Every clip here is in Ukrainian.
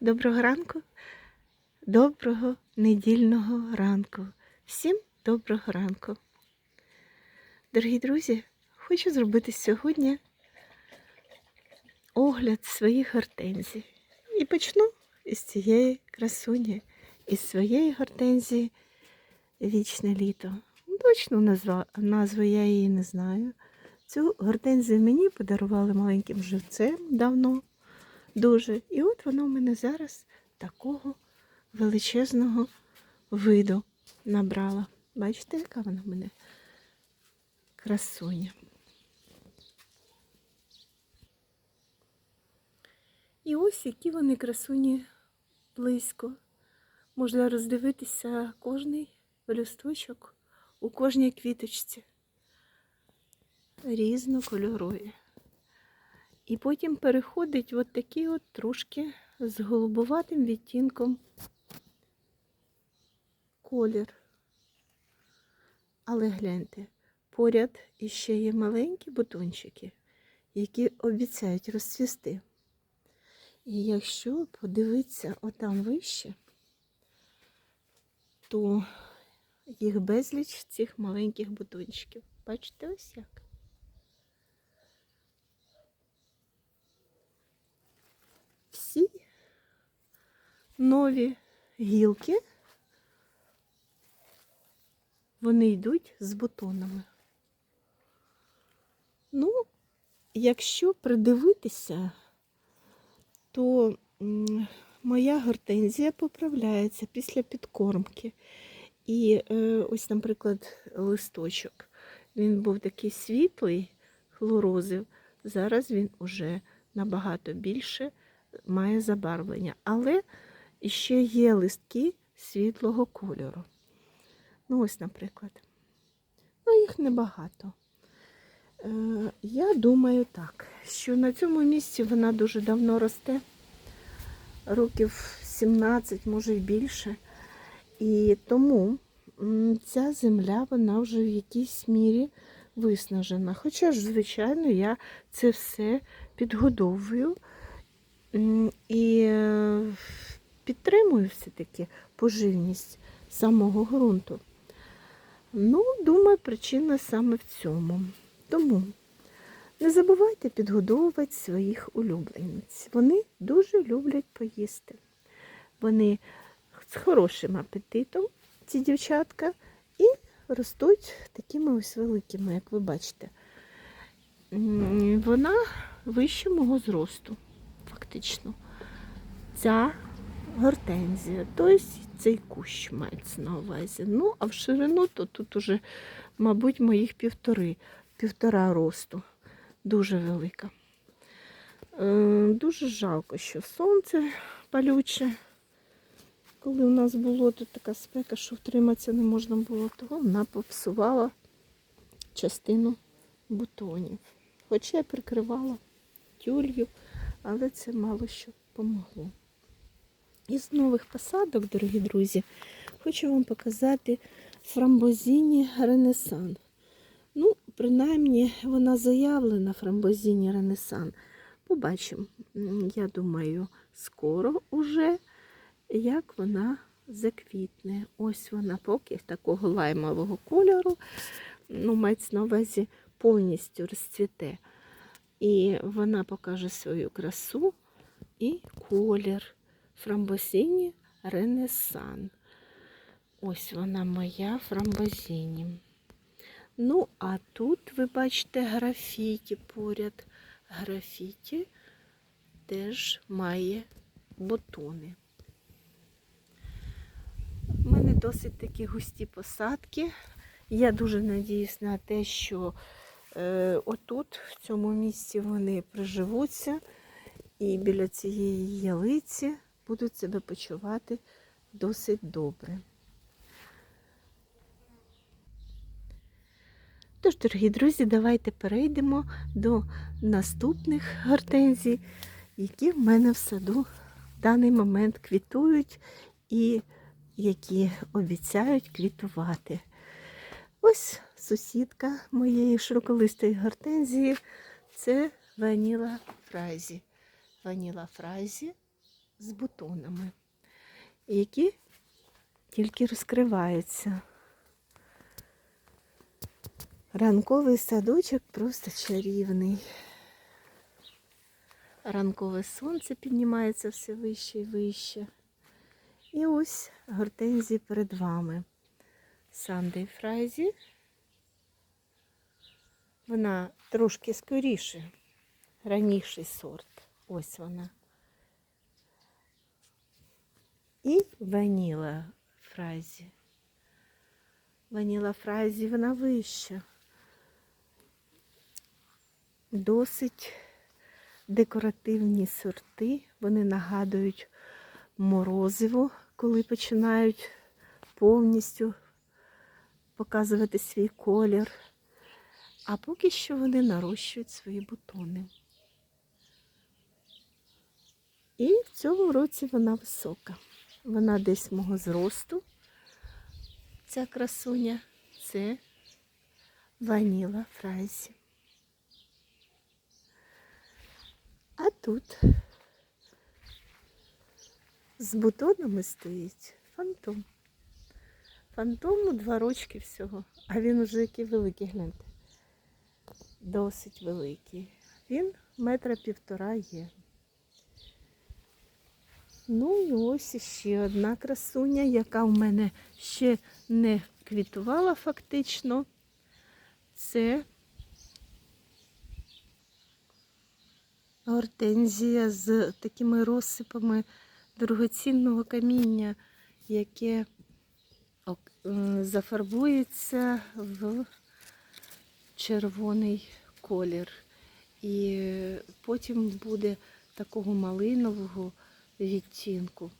Доброго ранку, доброго недільного ранку. Всім доброго ранку. Дорогі друзі, хочу зробити сьогодні огляд своїх гортензій. І почну із цієї красуні, із своєї гортензії вічне літо. Точну назва, назву я її не знаю. Цю гортензію мені подарували маленьким живцем давно дуже. І от воно в мене зараз такого величезного виду набрала. Бачите, яка вона в мене красуня. І ось які вони красуні близько. Можна роздивитися кожний листочок у кожній квіточці. Різнокольорові. І потім переходить от такі от трошки з голубоватим відтінком колір. Але гляньте, поряд іще є маленькі бутончики, які обіцяють розцвісти. І якщо подивитися отам вище, то їх безліч цих маленьких бутончиків. Бачите, ось як? всі нові гілки, вони йдуть з бутонами. Ну, якщо придивитися, то моя гортензія поправляється після підкормки. І е, ось, наприклад, листочок. Він був такий світлий, хлорозив. Зараз він уже набагато більше має забарвлення. Але ще є листки світлого кольору. Ну, ось, наприклад. Ну, їх небагато. Е, я думаю так, що на цьому місці вона дуже давно росте, років 17, може й більше. І тому ця земля, вона вже в якійсь мірі виснажена. Хоча ж, звичайно, я це все підгодовую. І е, підтримую все-таки поживність самого ґрунту. Ну, думаю, причина саме в цьому. Тому не забувайте підгодовувати своїх улюбленець. Вони дуже люблять поїсти. Вони з хорошим апетитом, ці дівчатка, і ростуть такими ось великими, як ви бачите. Вона вище мого зросту фактично. Ця гортензія, тобто цей кущ мається на увазі. Ну, а в ширину, то тут уже, мабуть, моїх півтори, півтора росту. Дуже велика. Е, дуже жалко, що сонце палюче. Коли у нас було тут така спека, що втриматися не можна було, то вона попсувала частину бутонів. Хоча я прикривала тюлью але це мало що помогло. Із нових посадок, дорогі друзі, хочу вам показати фрамбозіні Ренесан. Ну, принаймні, вона заявлена фрамбозіні Ренесан. Побачимо, я думаю, скоро уже, як вона заквітне. Ось вона поки такого лаймового кольору, ну, мається на увазі повністю розцвіте. І вона покаже свою красу і колір фрамбозіні Ренесан. Ось вона моя фрамбозіні. Ну, а тут, ви бачите, графіті поряд. Графіті теж має бутони. У мене досить такі густі посадки. Я дуже надіюсь на те, що Е, отут, в цьому місці, вони приживуться і біля цієї ялиці будуть себе почувати досить добре. Тож, дорогі друзі, давайте перейдемо до наступних гортензій, які в мене в саду в даний момент квітують і які обіцяють квітувати. Ось сусідка моєї широколистої гортензії це ваніла фразі. Ваніла фразі з бутонами, які тільки розкриваються. Ранковий садочок просто чарівний. Ранкове сонце піднімається все вище і вище. І ось гортензії перед вами. Сандей Фрайзі. Вона трошки скоріше, раніший сорт. Ось вона. І ваніла Фрайзі. Ваніла Фрайзі, вона вища. Досить декоративні сорти. Вони нагадують морозиво, коли починають повністю показувати свій колір. А поки що вони нарощують свої бутони. І в цьому році вона висока. Вона десь мого зросту. Ця красуня це ваніла фрайзі. А тут з бутонами стоїть фантом. Фантому два рочки всього, а він уже який великий, гляньте. Досить великий. Він метра півтора є. Ну і ось іще одна красуня, яка в мене ще не квітувала фактично. Це гортензія з такими розсипами дорогоцінного каміння, яке зафарбується в червоний колір. І потім буде такого малинового відтінку.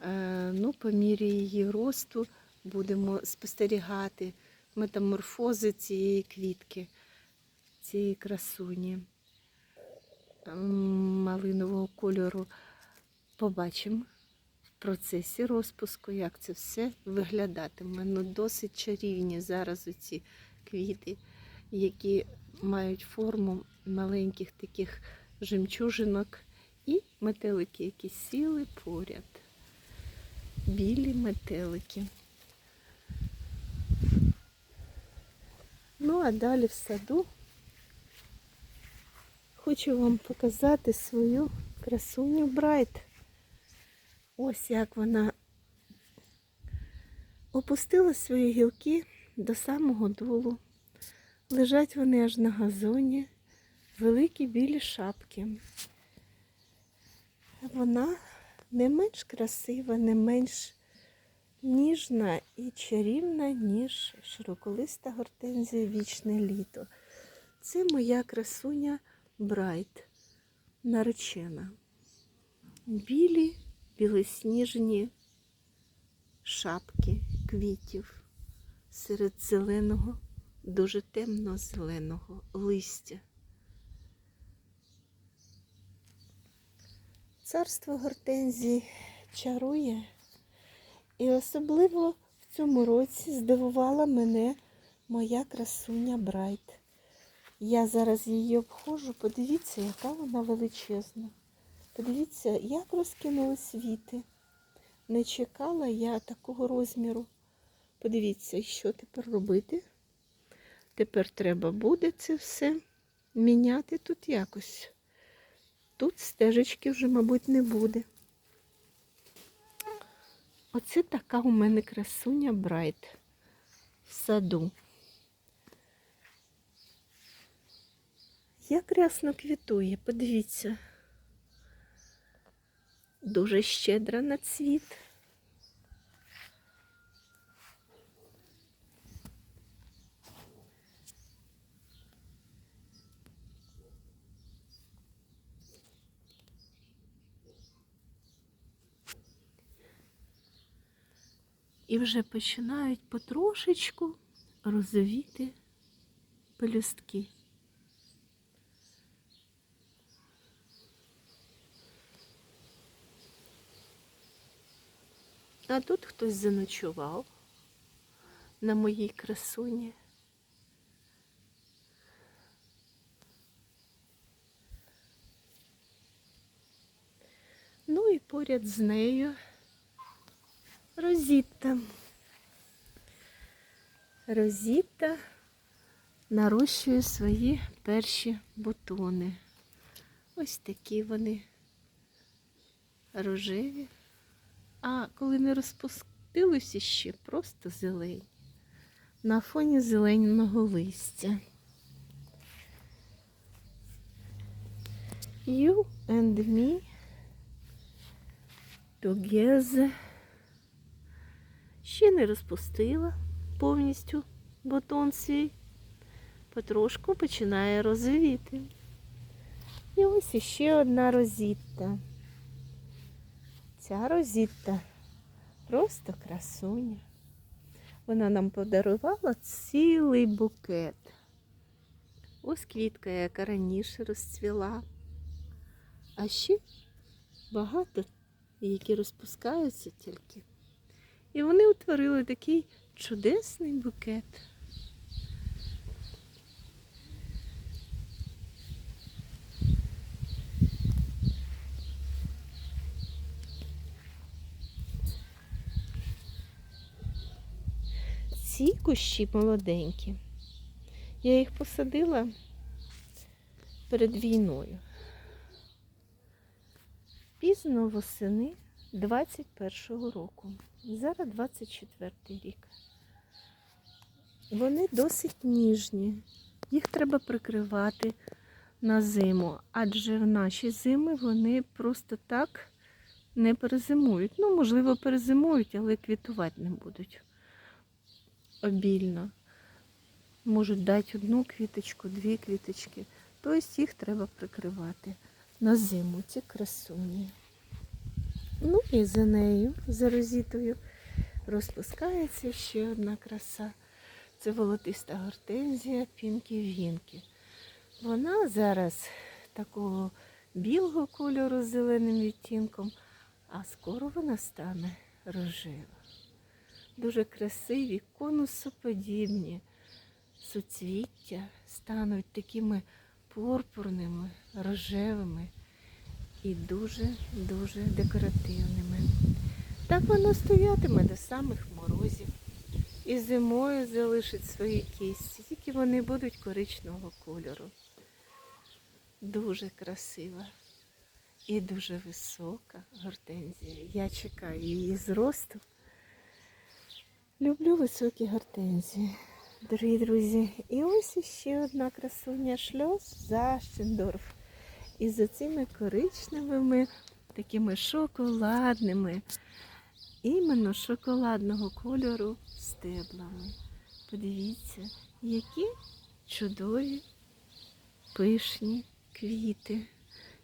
Е, Ну, по мірі її росту будемо спостерігати метаморфози цієї квітки, цієї красуні малинового кольору. Побачимо в процесі розпуску, як це все виглядатиме. Ну, досить чарівні зараз оці квіти, які мають форму маленьких таких жемчужинок і метелики, які сіли поряд. Білі метелики. Ну, а далі в саду хочу вам показати свою красуню Брайт. Ось як вона опустила свої гілки до самого долу. Лежать вони аж на газоні, великі білі шапки. Вона не менш красива, не менш ніжна і чарівна, ніж широколиста гортензія вічне літо. Це моя красуня Брайт, наречена. Білі, білосніжні шапки квітів серед зеленого, дуже темно-зеленого листя. Царство гортензій чарує, і особливо в цьому році здивувала мене моя красуня Брайт. Я зараз її обходжу, подивіться, яка вона величезна. Подивіться, як розкинули світи. Не чекала я такого розміру. Подивіться, що тепер робити. Тепер треба буде це все міняти тут якось. Тут стежечки вже, мабуть, не буде. Оце така у мене красуня Брайт в саду. Як рясно квітує, подивіться. Дуже щедра на цвіт. І вже починають потрошечку розовіти пелюстки. А тут хтось заночував на моїй красуні. Ну і поряд з нею Розітта. Розітта нарощує свої перші бутони. Ось такі вони рожеві. А коли не розпустилися ще, просто зелені. На фоні зеленого листя. You and me together. Ще не розпустила повністю бутон свій. Потрошку починає розовіти. І ось іще одна розітта. Ця розітта просто красуня. Вона нам подарувала цілий букет. Ось квітка, яка раніше розцвіла. А ще багато, які розпускаються тільки. І вони утворили такий чудесний букет. Ці кущі молоденькі. Я їх посадила перед війною. Пізно восени 21-го року. Зараз 24-й рік. Вони досить ніжні. Їх треба прикривати на зиму, адже в наші зими вони просто так не перезимують. Ну, можливо, перезимують, але квітувати не будуть обільно. Можуть дати одну квіточку, дві квіточки. Тобто їх треба прикривати на зиму, ці красуні. Ну і за нею, за розітою, розпускається ще одна краса. Це волотиста гортензія Пінкі Вінкі. Вона зараз такого білого кольору з зеленим відтінком, а скоро вона стане рожева. Дуже красиві, конусоподібні суцвіття стануть такими пурпурними, рожевими і дуже-дуже декоративними. Так воно стоятиме до самих морозів. І зимою залишить свої кісті, тільки вони будуть коричневого кольору. Дуже красива і дуже висока гортензія. Я чекаю її зросту. Люблю високі гортензії, дорогі друзі. І ось ще одна красуня шльоз Защендорф. І за цими коричневими, такими шоколадними, іменно шоколадного кольору стеблами. Подивіться, які чудові пишні квіти.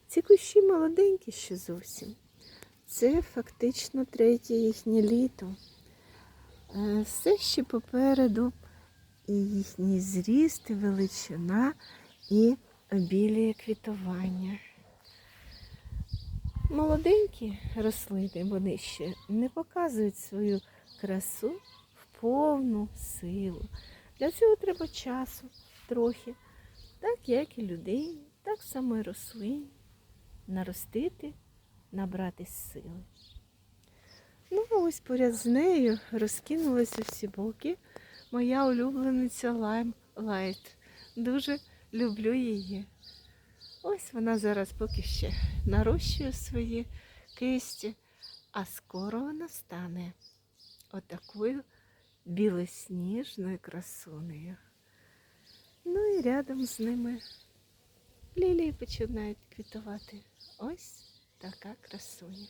Ці кущі молоденькі ще зовсім. Це фактично третє їхнє літо. Е, Все ще попереду і їхній зріст, і величина, і обіліє квітування. Молоденькі рослини, вони ще не показують свою красу в повну силу. Для цього треба часу трохи, так як і людині, так само і рослині, наростити, набрати сили. Ну, ось поряд з нею розкинулася всі боки моя улюблениця Lime Light. Дуже люблю її. Ось вона зараз поки ще нарощує свої кисті, а скоро вона стане отакою білосніжною красунею. Ну і рядом з ними лілії починають квітувати. Ось така красуня.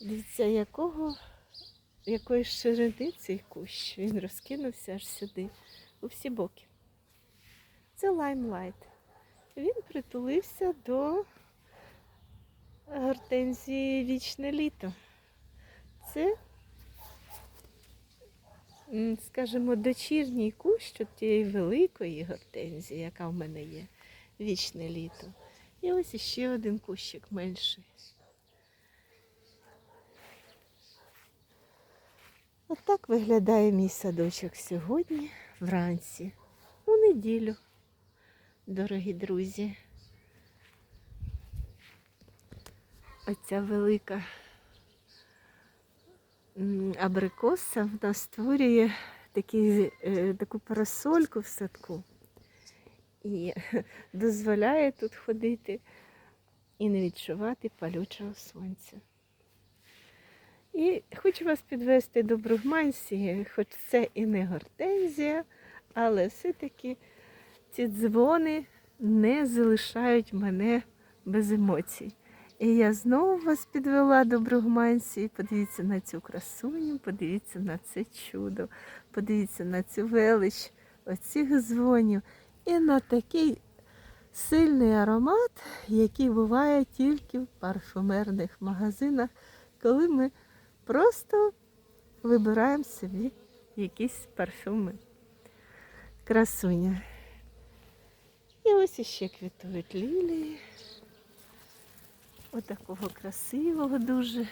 Дивіться, якого, якої ширини цей кущ. Він розкинувся аж сюди, у всі боки. Це лаймлайт. Він притулився до гортензії вічне літо. Це, скажімо, дочірній кущ от тієї великої гортензії, яка в мене є, вічне літо. І ось іще один кущик менший. Отак виглядає мій садочок сьогодні, вранці, у неділю, дорогі друзі. оця велика абрикоса в нас створює такі, е, таку парасольку в садку і дозволяє тут ходити і не відчувати палючого сонця. І хочу вас підвести до Бругмансії, хоч це і не гортензія, але все-таки ці дзвони не залишають мене без емоцій. І я знову вас підвела до Бругмансії. Подивіться на цю красуню, подивіться на це чудо, подивіться на цю велич оцих дзвонів і на такий сильний аромат, який буває тільки в парфумерних магазинах, коли ми просто вибираємо собі якісь парфюми. Красуня. І ось іще квітують лілії. Отакого красивого дуже.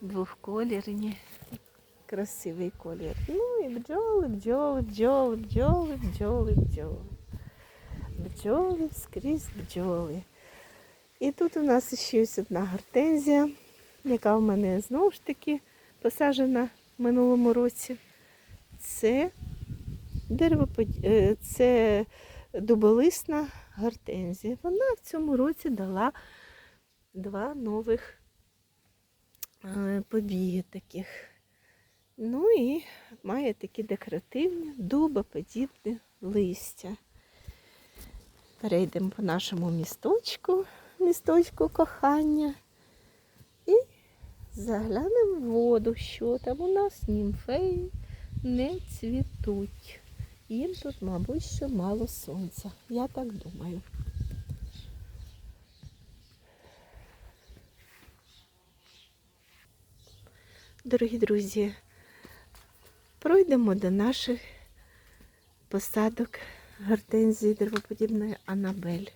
Двохколірні. Красивий колір. Ну і бджоли, бджоли, бджоли, бджоли, бджоли, бджоли. Бджоли скрізь бджоли. І тут у нас ще ось одна гортензія, яка в мене знову ж таки посаджена в минулому році. Це дерево, це дуболисна гортензія. Вона в цьому році дала два нових е, побіги таких. Ну і має такі декоративні дубоподібні листя. Перейдемо по нашому місточку, місточку кохання. І заглянемо в воду, що там у нас німфеї не цвітуть. Їм тут, мабуть, що мало сонця. Я так думаю. Дорогі друзі, пройдемо до наших посадок гортензії деревоподібної Анабель.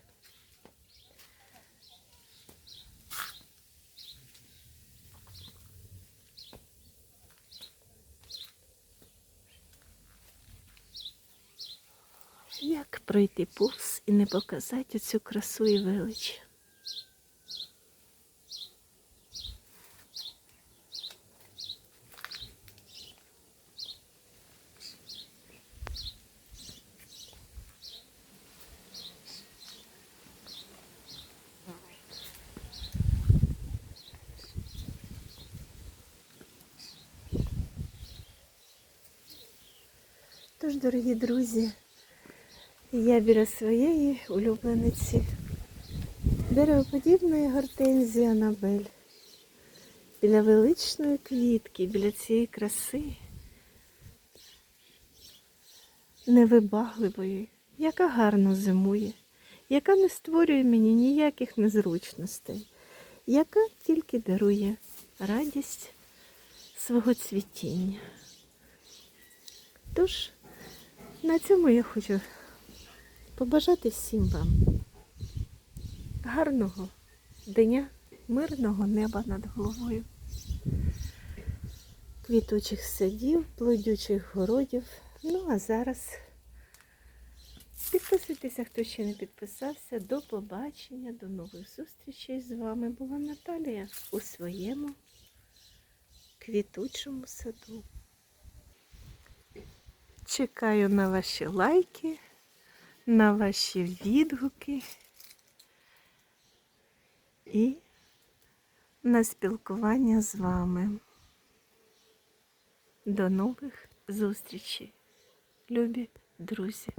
Пройти повз і не показати оцю красу і велич? Тож, дорогі друзі, я біля своєї улюблениці деревоподібної гортензії Анабель. Біля величної квітки, біля цієї краси, невибагливої, яка гарно зимує, яка не створює мені ніяких незручностей, яка тільки дарує радість свого цвітіння. Тож, на цьому я хочу побажати всім вам гарного дня, мирного неба над головою, квітучих садів, плодючих городів. Ну, а зараз підписуйтеся, хто ще не підписався. До побачення, до нових зустрічей. З вами була Наталія у своєму квітучому саду. Чекаю на ваші лайки, на ваші відгуки і на спілкування з вами. До нових зустрічей, любі друзі!